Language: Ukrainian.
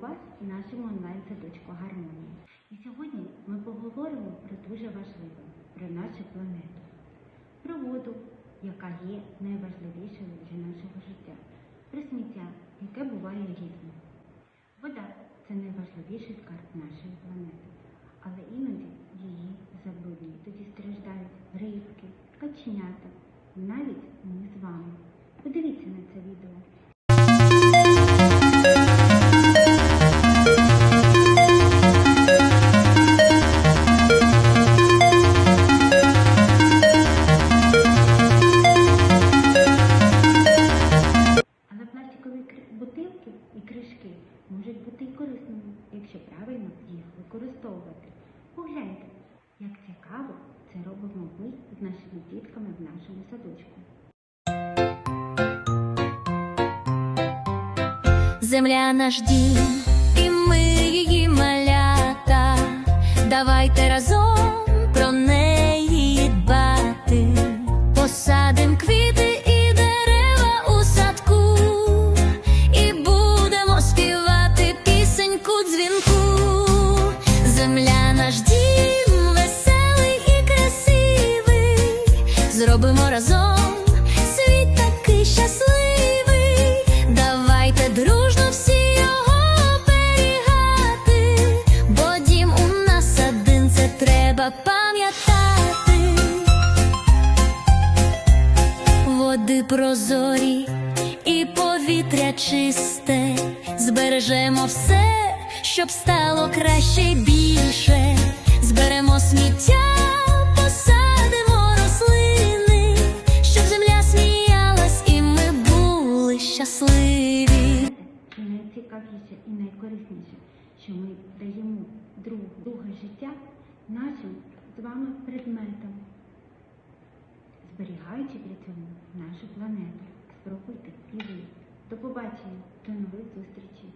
вас в нашому онлайн-садочку Гармонія. І сьогодні ми поговоримо про дуже важливе, про нашу планету, про воду, яка є найважливішою для нашого життя, про сміття, яке буває різним. Вода це найважливіший скарб нашої планети, але іноді її забруднюють. Тоді страждають рибки, каченята, навіть ми з вами. Кри- і кришки можуть бути і корисними, якщо правильно їх використовувати. Погляньте, як цікаво це робимо ми з нашими дітками в нашому садочку. Земля наш дім, і ми її малята. Давайте разом дзвінку. Земля наш дім, веселий і красивий. Зробимо разом світ такий щасливий. Давайте дружно всі його оберігати, бо дім у нас один це треба пам'ятати. Води прозорі і повітря чисте, збережемо все, щоб стало краще й більше. Зберемо сміття, посадимо рослини, щоб земля сміялась і ми були щасливі. Найцікавіше і найкорисніше, що ми даємо друг, друге життя нашим з вами предметам, зберігаючи при цьому нашу планету. Спробуйте і ви. До побачення, до нових зустрічей.